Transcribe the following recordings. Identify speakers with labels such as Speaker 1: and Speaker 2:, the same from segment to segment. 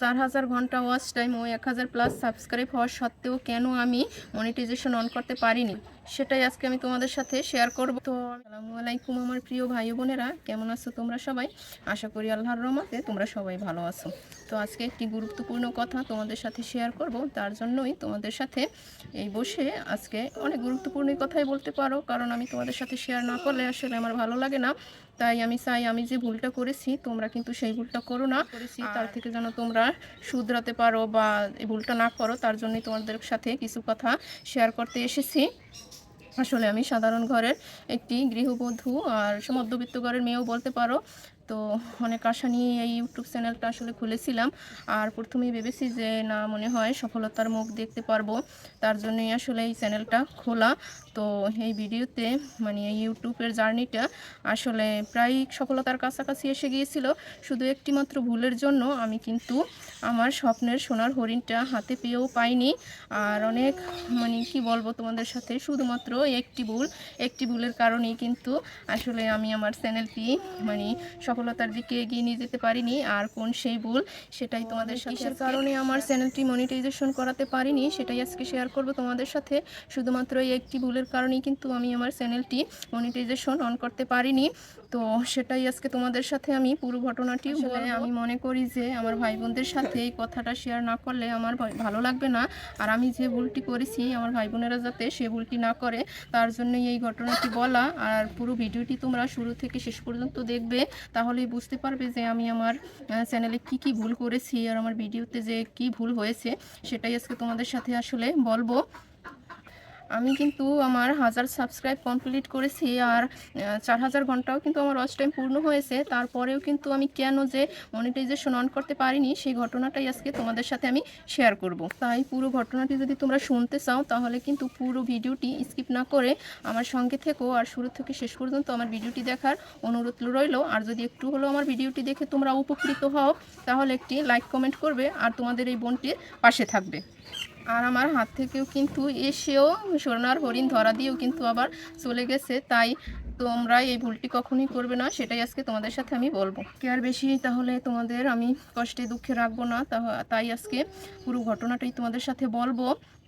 Speaker 1: চার হাজার ঘণ্টা ওয়াচ টাইম ও এক হাজার প্লাস সাবস্ক্রাইব হওয়া সত্ত্বেও কেন আমি মনিটাইজেশন অন করতে পারিনি? সেটাই আজকে আমি তোমাদের সাথে শেয়ার করব। তো আসসালামু আলাইকুম আমার প্রিয় ভাই বোনেরা কেমন আছো তোমরা সবাই? আশা করি আল্লাহর রহমতে তোমরা সবাই ভালো আছো। তো আজকে একটি গুরুত্বপূর্ণ কথা তোমাদের সাথে শেয়ার করব তার জন্যই তোমাদের সাথে এই বসে আজকে অনেক গুরুত্বপূর্ণ কথাই বলতে পারো কারণ আমি তোমাদের সাথে শেয়ার না করলে আসলে আমার ভালো লাগে না। তাই আমি চাই আমি যে ভুলটা করেছি তোমরা কিন্তু সেই ভুলটা করো না। করেছি তার থেকে যেন তোমরা শুধরাতে পারো বা এই ভুলটা না করো তার জন্যই তোমাদের সাথে কিছু কথা শেয়ার করতে এসেছি। আসলে আমি সাধারণ ঘরের একটি গৃহবধূ আর মধ্যবিত্ত ঘরের মেয়েও বলতে পারো। তো অনেক আশা নিয়ে এই ইউটিউব চ্যানেলটা আসলে খুলেছিলাম। আর প্রথমেই ভেবেছি যে, না, মনে হয় সফলতার মুখ দেখতে পারব। তার জন্যই আসলে এই চ্যানেলটা খোলা। তো এই ভিডিওতে মানে এই ইউটিউবের জার্নিটা আসলে প্রায় সফলতার কাছাকাছি এসে গিয়েছিল। শুধু একটি মাত্র ভুলের জন্য আমি কিন্তু আমার স্বপ্নের সোনার হরিণটা হাতে পেয়েও পাইনি। আর অনেক মানে কি বলব তোমাদের সাথে, শুধুমাত্র একটি ভুল। একটি ভুলের কারণেই কিন্তু আসলে আমি আমার চ্যানেলটি মানে সফলতার দিকে এগিয়ে নিয়ে যেতে পারিনি। আর কোন সেই ভুল সেটাই তোমাদের সাথে কিসের কারণে আমার চ্যানেলটি মনিটাইজেশন করাতে পারিনি সেটাই আজকে শেয়ার করব তোমাদের সাথে। শুধুমাত্র এই একটি ভুলের কারণেই কিন্তু আমি আমার চ্যানেলটি মনিটাইজেশন অন করতে পারিনি। তো সেটাই আজকে তোমাদের সাথে আমি পুরো ঘটনাটি বলে আমি মনে করি যে আমার ভাই বোনদের সাথে এই কথাটা শেয়ার না করলে আমার ভালো লাগবে না। আর আমি যে ভুলটি করেছি আমার ভাই বোনেরা যাতে সে ভুলটি না করে তার জন্যই এই ঘটনাটি বলা। আর পুরো ভিডিওটি তোমরা শুরু থেকে শেষ পর্যন্ত দেখবে তাহলেই বুঝতে পারবে যে আমি আমার চ্যানেলে কি কি ভুল করেছি আর আমার ভিডিওতে যে কি ভুল হয়েছে সেটাই আজকে তোমাদের সাথে আসলে বলব। আমি কিন্তু আমার হাজার সাবস্ক্রাইব কমপ্লিট করেছি আর চার হাজার ঘন্টাও কিন্তু আমার ওয়াচ টাইম পূর্ণ হয়েছে। তারপরেও কিন্তু আমি কেন যে মনিটাইজেশন অন করতে পারিনি, সেই ঘটনাটাই আজকে তোমাদের সাথে আমি শেয়ার করব। তাই পুরো ঘটনাটি যদি তোমরা শুনতে চাও, তাহলে কিন্তু পুরো ভিডিওটি স্কিপ না করে আমার সঙ্গে থেকো। আর শুরু থেকে শেষ পর্যন্ত আমার ভিডিওটি দেখার অনুরোধ রইল। আর যদি একটু হলেও আমার ভিডিওটি দেখে তোমরা উপকৃত হও, তাহলে একটি লাইক কমেন্ট করবে আর তোমাদের এই বোনটির পাশে থাকবে। আর আমার হাত থেকেও কিন্তু এসেও সোনার হরিণ ধরা দিয়েও কিন্তু আবার চলে গেছে। তাই তোমরা এই ভুলটি কখনোই করবে না, সেটাই আজকে তোমাদের সাথে আমি বলব। কে আর বেশি তাহলে তোমাদের আমি কষ্টে দুঃখে রাখব না তাই আজকে পুরো ঘটনাটাই তোমাদের সাথে বলব।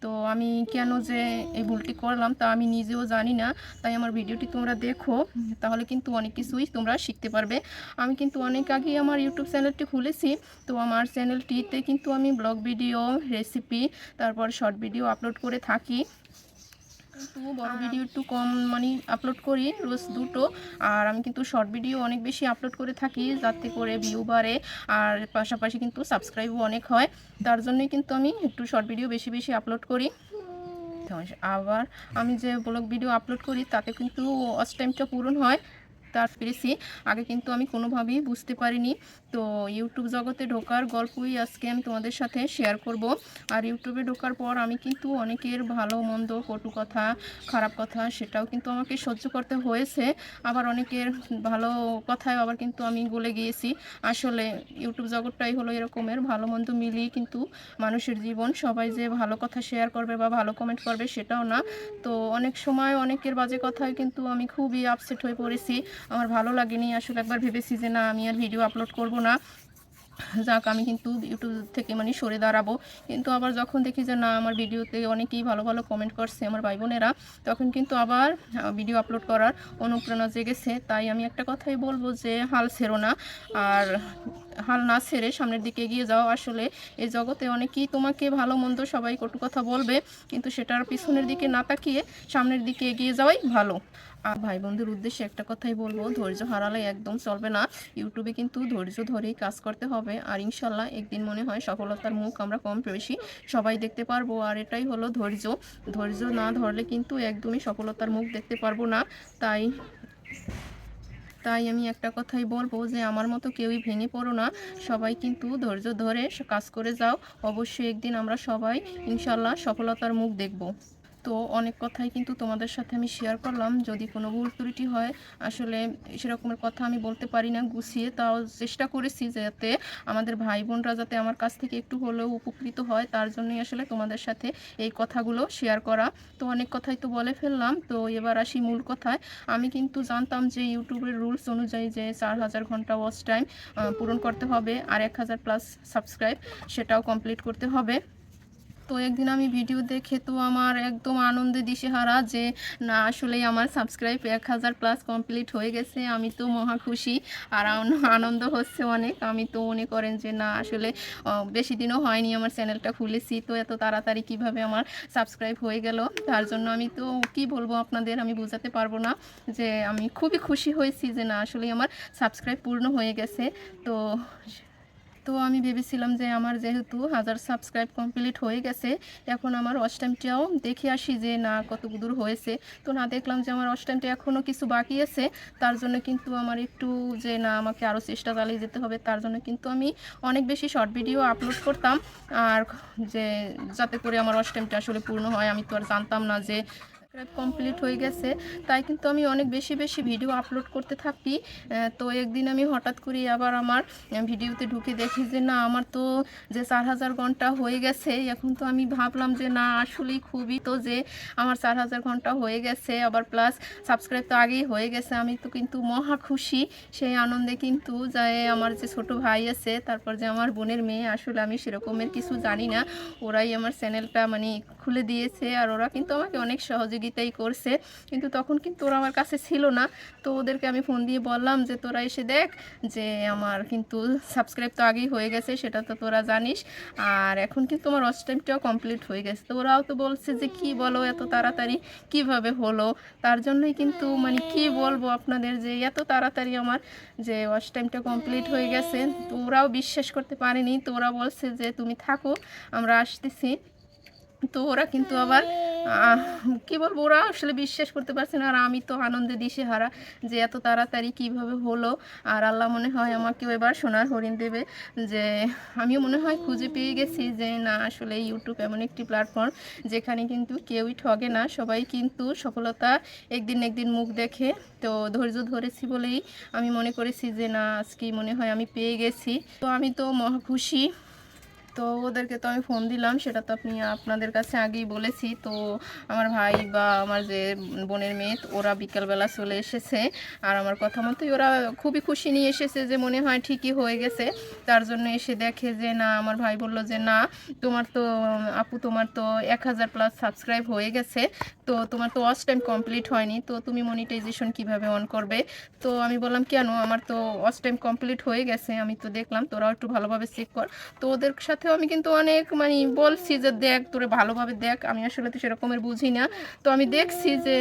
Speaker 1: তো আমি কেন যে এই ভুলটি করলাম তা আমি নিজেও জানি না, তাই আমার ভিডিওটি তোমরা দেখো, তাহলে কিন্তু অনেক কিছুই তোমরা শিখতে পারবে। আমি কিন্তু অনেক আগেই আমার ইউটিউব চ্যানেলটি খুলেছি, তো আমার চ্যানেলটিতে কিন্তু আমি ব্লগ ভিডিও, রেসিপি, তারপর শর্ট ভিডিও আপলোড করে থাকি। কিন্তু বড় ভিডিও একটু কম মানে আপলোড করি, রোজ দুটো। আর আমি কিন্তু শর্ট ভিডিও অনেক বেশি আপলোড করে থাকি, যাতে করে ভিউ বাড়ে। আর পাশাপাশি কিন্তু সাবস্ক্রাইবও অনেক হয়। তার জন্যই কিন্তু আমি একটু শর্ট ভিডিও বেশি বেশি আপলোড করি। আবার আমি যে ব্লগ ভিডিও আপলোড করি, তাতে কিন্তু অস্ট টাইমটা পূরণ হয়। তার পেরেছি। আগে কিন্তু আমি কোনোভাবেই বুঝতে পারিনি। তো ইউটিউব জগতে ঢোকার গল্পই আজকে আমি তোমাদের সাথে শেয়ার করব। আর ইউটিউবে ঢোকার পর আমি কিন্তু অনেকের ভালো, মন্দ, কটু কথা, খারাপ কথা সেটাও কিন্তু আমাকে সহ্য করতে হয়েছে। আবার অনেকের ভালো কথায় আবার কিন্তু আমি গলে গিয়েছি। আসলে ইউটিউব জগৎটাই হলো এরকমের ভালো, মন্দ মিলিয়ে কিন্তু মানুষের জীবন। সবাই যে ভালো কথা শেয়ার করবে বা ভালো কমেন্ট করবে সেটাও না। তো অনেক সময় অনেকের বাজে কথায় কিন্তু আমি খুবই আপসেট হয়ে পড়েছি। আমার ভালো লাগেনি। আসলে একবার ভেবেছি যে না, আমি আর ভিডিও আপলোড করব না। যাক, আমি কিন্তু ইউটিউব থেকে মানে সরে দাঁড়াবো। কিন্তু আবার যখন দেখি যে না, আমার ভিডিওতে অনেকেই ভালো ভালো কমেন্ট করছে আমার ভাই বোনেরা তখন কিন্তু আবার ভিডিও আপলোড করার অনুপ্রেরণা জেগেছে। তাই আমি একটা কথাই বলব যে, হাল ছেড়ো না। আর হাল না ছেড়ে সামনের দিকে এগিয়ে যাও। আসলে এই জগতে অনেকেই তোমাকে ভালো, মন্দ সবাই কটু কথা বলবে, কিন্তু সেটার পিছনের দিকে না তাকিয়ে সামনের দিকে এগিয়ে যাওয়াই ভালো। আর ভাই বন্ধুর উদ্দেশ্যে একটা কথাই বলব, ধৈর্য হারালে একদম চলবে না। ইউটিউবে কিন্তু ধৈর্য ধরেই কাজ করতে হবে, আর ইনশাল্লাহ একদিন মনে হয় সফলতার মুখ আমরা কম বেশি সবাই দেখতে পারব। আর এটাই হলো ধৈর্য। ধৈর্য না ধরলে কিন্তু একদমই সফলতার মুখ দেখতে পারব না। তাই তাই আমি একটা কথাই বলব যে আমার মতো কেউই ভেঙে পড়ো না। সবাই কিন্তু ধৈর্য ধরে কাজ করে যাও। অবশ্যই একদিন আমরা সবাই ইনশাল্লাহ সফলতার মুখ দেখব। তো অনেক কথাই কিন্তু তোমাদের সাথে আমি শেয়ার করলাম। যদি কোনো ভুল ত্রুটি হয়, আসলে সেরকমের কথা আমি বলতে পারি না, গুছিয়ে তাও চেষ্টা করেছি যাতে আমাদের ভাই বোনরা যাতে আমার কাছ থেকে একটু হলেও উপকৃত হয়, তার জন্যই আসলে তোমাদের সাথে এই কথাগুলো শেয়ার করা। তো অনেক কথাই তো বলে ফেললাম। তো এবার আসি মূল কথায়। আমি কিন্তু জানতাম যে ইউটিউবের রুলস অনুযায়ী যে চার হাজার ঘণ্টা ওয়াচ টাইম পূরণ করতে হবে আর এক হাজার প্লাস সাবস্ক্রাইব সেটাও কমপ্লিট করতে হবে। তো একদিন আমি ভিডিও দেখে তো আমার একদম আনন্দে দিশেহারা যে, না, আসলেই আমার সাবস্ক্রাইব এক হাজার প্লাস কমপ্লিট হয়ে গেছে। আমি তো মহা খুশি আর আন- আনন্দ হচ্ছে অনেক। আমি তো মনে করেন যে, না, আসলে বেশি দিনও হয়নি আমার চ্যানেলটা খুলেছি। তো এত তাড়াতাড়ি কীভাবে আমার সাবস্ক্রাইব হয়ে গেল? তার জন্য আমি তো, কি বলব আপনাদের, আমি বোঝাতে পারব না যে, আমি খুবই খুশি হয়েছি যে, না আসলে আমার সাবস্ক্রাইব পূর্ণ হয়ে গেছে। তো তো আমি ভেবেছিলাম যে আমার যেহেতু হাজার সাবস্ক্রাইব কমপ্লিট হয়ে গেছে, এখন আমার ওয়াচ টাইমটাও দেখে আসি যে না কত দূর হয়েছে। তো না দেখলাম যে আমার ওয়াচ এখনও কিছু বাকি আছে, তার জন্য কিন্তু আমার একটু যে না আমাকে আরও চেষ্টা চালিয়ে যেতে হবে, তার জন্য কিন্তু আমি অনেক বেশি শর্ট ভিডিও আপলোড করতাম। আর যে যাতে করে আমার ওয়াচ আসলে পূর্ণ হয়, আমি তো আর জানতাম না যে কমপ্লিট হয়ে গেছে, তাই কিন্তু আমি অনেক বেশি বেশি ভিডিও আপলোড করতে থাকি। তো একদিন আমি হঠাৎ করে আবার আমার ভিডিওতে ঢুকে দেখি যে না, আমার তো যে চার হাজার ঘণ্টা হয়ে গেছে, এখন তো আমি ভাবলাম যে না, আসলেই খুবই তো যে আমার চার হাজার ঘণ্টা হয়ে গেছে, আবার প্লাস সাবস্ক্রাইব তো আগেই হয়ে গেছে, আমি তো কিন্তু মহা খুশি। সেই আনন্দে কিন্তু যে আমার যে ছোট ভাই আছে, তারপর যে আমার বোনের মেয়ে, আসলে আমি সেরকমের কিছু জানি না, ওরাই আমার চ্যানেলটা মানে খুলে দিয়েছে আর ওরা কিন্তু আমাকে অনেক সহযোগিতাই করছে। কিন্তু তখন কিন্তু ওরা আমার কাছে ছিল না। তো ওদেরকে আমি ফোন দিয়ে বললাম যে, তোরা এসে দেখ যে, আমার কিন্তু সাবস্ক্রাইব তো আগেই হয়ে গেছে, সেটা তো তোরা জানিস। আর এখন কিন্তু আমার ওয়াচ টাইমটাও কমপ্লিট হয়ে গেছে। তো ওরাও তো বলছে যে, কি বলো এত তাড়াতাড়ি? কীভাবে হলো? তার জন্যই কিন্তু মানে কি বলব আপনাদের যে, এত তাড়াতাড়ি আমার যে ওয়াচ টাইমটা কমপ্লিট হয়ে গেছে। তো ওরাও বিশ্বাস করতে পারেনি। তো ওরা বলছে যে, তুমি থাকো, আমরা আসতেছি। তো ওরা কিন্তু আবার কি বলব, ওরা আসলে বিশ্বাস করতে পারছে না। আর আমি তো আনন্দে দিশে হারা যে এত তাড়াতাড়ি কীভাবে হলো। আর আল্লাহ মনে হয় আমাকেও এবার সোনার হরিণ দেবে। যে আমিও মনে হয় খুঁজে পেয়ে গেছি যে না, আসলে ইউটিউব এমন একটি প্ল্যাটফর্ম যেখানে কিন্তু কেউই ঠগে না। সবাই কিন্তু সফলতা একদিন একদিন মুখ দেখে। তো ধৈর্য ধরেছি বলেই আমি মনে করেছি যে না আজকে মনে হয় আমি পেয়ে গেছি। তো আমি তো মহা খুশি। তো ওদেরকে তো আমি ফোন দিলাম, সেটা তো আপনি আপনাদের কাছে আগেই বলেছি। তো আমার ভাই বা আমার যে বোনের মেয়ে ওরা বিকালবেলা চলে এসেছে। আর আমার কথা মতোই ওরা খুবই খুশি নিয়ে এসেছে যে মনে হয় ঠিকই হয়ে গেছে। তার জন্য এসে দেখে যে না, আমার ভাই বলল যে না, তোমার তো, আপু তোমার তো এক হাজার প্লাস সাবস্ক্রাইব হয়ে গেছে। তো তোমার তো ওয়াচ টাইম কমপ্লিট হয়নি। তো তুমি মনিটাইজেশন কীভাবে অন করবে? তো আমি বললাম, কেন? আমার তো ওয়াচ টাইম কমপ্লিট হয়ে গেছে। আমি তো দেখলাম, তোরাও একটু ভালোভাবে চেক কর। তো ওদের সাথেও আমি কিন্তু অনেক মানে বলছি যে দেখ, তোরে ভালোভাবে দেখ, আমি আসলে তো সেরকমের বুঝি না। তো আমি দেখছি যে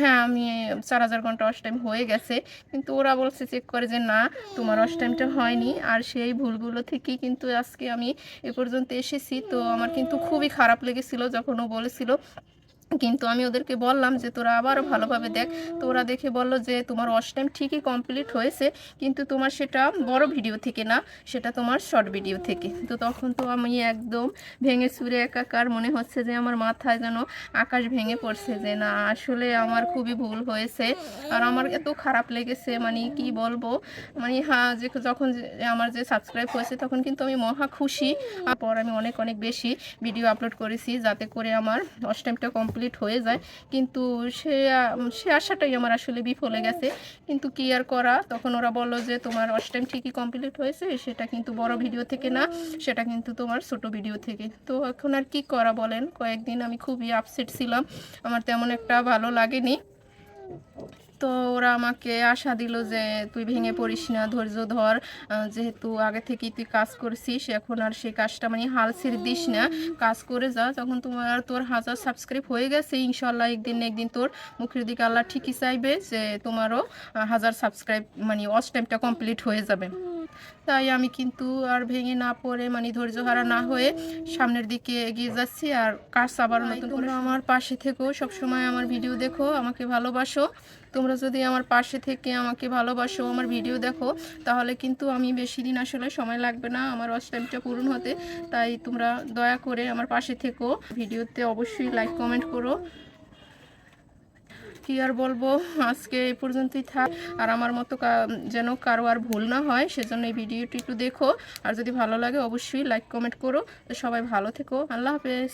Speaker 1: হ্যাঁ আমি চার হাজার ঘণ্টা অস টাইম হয়ে গেছে। কিন্তু ওরা বলছে চেক করে যে না, তোমার অস টাইমটা হয়নি। আর সেই ভুলগুলো থেকেই কিন্তু আজকে আমি এ পর্যন্ত এসেছি। তো আমার কিন্তু খুবই খারাপ লেগেছিল যখন ও বলেছিল কিন্তু আমি ওদেরকে বললাম যে, তোরা আবারও ভালোভাবে দেখ। তো ওরা দেখে বলল যে, তোমার ওয়াশ টাইম ঠিকই কমপ্লিট হয়েছে, কিন্তু তোমার সেটা বড় ভিডিও থেকে না, সেটা তোমার শর্ট ভিডিও থেকে। তো তখন তো আমি একদম ভেঙে চুরে একাকার, মনে হচ্ছে যে আমার মাথায় যেন আকাশ ভেঙে পড়ছে যে, না, আসলে আমার খুবই ভুল হয়েছে। আর আমার এত খারাপ লেগেছে মানে কি বলব? মানে হ্যাঁ যে, যখন আমার যে সাবস্ক্রাইব হয়েছে, তখন কিন্তু আমি মহা খুশি। পর আমি অনেক অনেক বেশি ভিডিও আপলোড করেছি, যাতে করে আমার ওয়াশ টাইমটা কমপ্লিট হয়ে যায়। কিন্তু সে সে আশাটাই আমার আসলে বিফলে গেছে। কিন্তু কি আর করা? তখন ওরা বলল যে, তোমার টাইম ঠিকই কমপ্লিট হয়েছে, সেটা কিন্তু বড় ভিডিও থেকে না, সেটা কিন্তু তোমার ছোট ভিডিও থেকে। তো এখন আর কি করা বলেন? কয়েকদিন আমি খুবই আপসেট ছিলাম। আমার তেমন একটা ভালো লাগেনি। তো ওরা আমাকে আশা দিল যে তুই ভেঙে পড়িস না, ধৈর্য ধর। যেহেতু আগে থেকেই তুই কাজ করছিস, এখন আর সেই কাজটা মানে হাল ছেড়ে দিস না। কাজ করে যা, যখন তোমার তোর হাজার সাবস্ক্রাইব হয়ে গেছে ইনশাল্লাহ একদিন না একদিন তোর মুখের দিকে আল্লাহ ঠিকই চাইবে যে তোমারও হাজার সাবস্ক্রাইব মানে অস্ট টাইমটা কমপ্লিট হয়ে যাবে। তাই আমি কিন্তু আর ভেঙে না পড়ে মানে ধৈর্য হারা না হয়ে সামনের দিকে এগিয়ে যাচ্ছি আর কাজ আবার নতুন করে আমার পাশে থেকেও সবসময় আমার ভিডিও দেখো আমাকে ভালোবাসো। তোমরা যদি আমার পাশে থেকে আমাকে ভালোবাসো আমার ভিডিও দেখো তাহলে কিন্তু আমি বেশি দিন আসলে সময় লাগবে না আমার ওয়াচ টাইমটা পূরণ হতে। তাই তোমরা দয়া করে আমার পাশে থেকো ভিডিওতে অবশ্যই লাইক কমেন্ট করো। কি আর বলব? আজকে এই পর্যন্তই থাক। আর আমার মতো যেন কারও আর ভুল না হয়, সেজন্য এই ভিডিওটি একটু দেখো। আর যদি ভালো লাগে, অবশ্যই লাইক কমেন্ট করো। তো সবাই ভালো থেকো। আল্লাহ হাফেজ।